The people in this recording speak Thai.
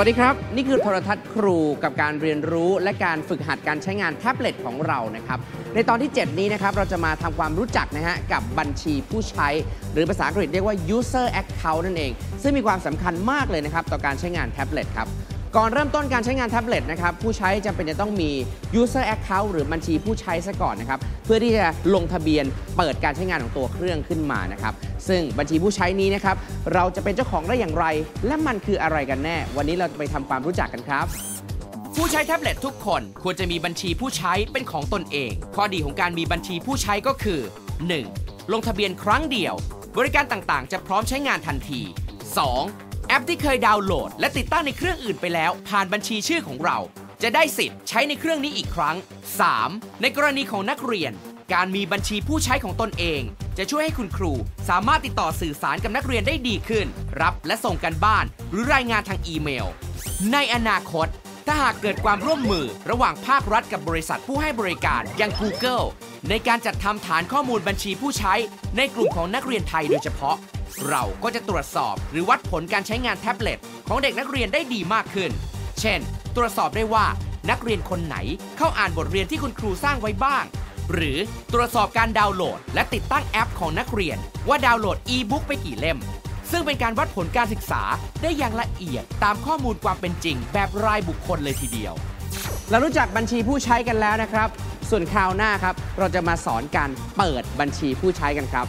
วัสดีครับ นี่คือโทรทัศน์ครูกับการเรียนรู้และการฝึกหัดการใช้งานแท็บเล็ตของเรานะครับ ในตอนที่ 7 นี้นะครับ เราจะมาทำความรู้จักนะฮะกับบัญชีผู้ใช้ หรือภาษาอังกฤษเรียกว่า user account นั่นเอง ซึ่งมีความสำคัญมากเลยนะครับ ต่อการใช้งานแท็บเล็ตครับก่อนเริ่มต้นการใช้งานแท็บเล็ตนะครับผู้ใช้จำเป็นจะต้องมี user account หรือบัญชีผู้ใช้ซะก่อนนะครับ เพื่อที่จะลงทะเบียนเปิดการใช้งานของตัวเครื่องขึ้นมานะครับ ซึ่งบัญชีผู้ใช้นี้นะครับ เราจะเป็นเจ้าของได้อย่างไร และมันคืออะไรกันแน่ วันนี้เราจะไปทำความรู้จักกันครับผู้ใช้แท็บเล็ตทุกคนควรจะมีบัญชีผู้ใช้เป็นของตนเอง ข้อดีของการมีบัญชีผู้ใช้ก็คือ 1. ลงทะเบียนครั้งเดียว บริการต่างๆ จะพร้อมใช้งานทันที 2. แอปที่เคยดาวน์โหลด และติดตั้งในเครื่องอื่นไปแล้ว ผ่านบัญชีชื่อของเรา จะได้สิทธิ์ใช้ในเครื่องนี้อีกครั้ง 3. ในกรณีของนักเรียน การมีบัญชีผู้ใช้ของตนเอง จะช่วยให้คุณครูสามารถติดต่อสื่อสารกับนักเรียนได้ดีขึ้น รับและส่งกันบ้าน หรือรายงานทางอีเมล ในอนาคต ถ้าหากเกิดความร่วมมือระหว่างภาครัฐกับบริษัทผู้ให้บริการอย่าง Google ในการจัดทำฐานข้อมูลบัญชีผู้ใช้ในกลุ่มของนักเรียนไทยโดยเฉพาะ เราก็จะตรวจสอบหรือวัดผลการใช้งานแท็บเล็ตของเด็กนักเรียนได้ดีมากขึ้น เช่น ตรวจสอบได้ว่านักเรียนคนไหนเข้าอ่านบทเรียนที่คุณครูสร้างไว้บ้าง หรือตรวจสอบการดาวน์โหลด และติดตั้งแอปของนักเรียน ว่าดาวน์โหลดอีบุ๊กไปกี่เล่ม ซึ่งเป็นการวัดผลการศึกษาได้อย่างละเอียดตามข้อมูลความเป็นจริง แบบรายบุคคลเลยทีเดียว เรารู้จักบัญชีผู้ใช้กันแล้วนะครับ ส่วนคราวหน้าครับ เราจะมาสอนการเปิดบัญชีผู้ใช้กันครับ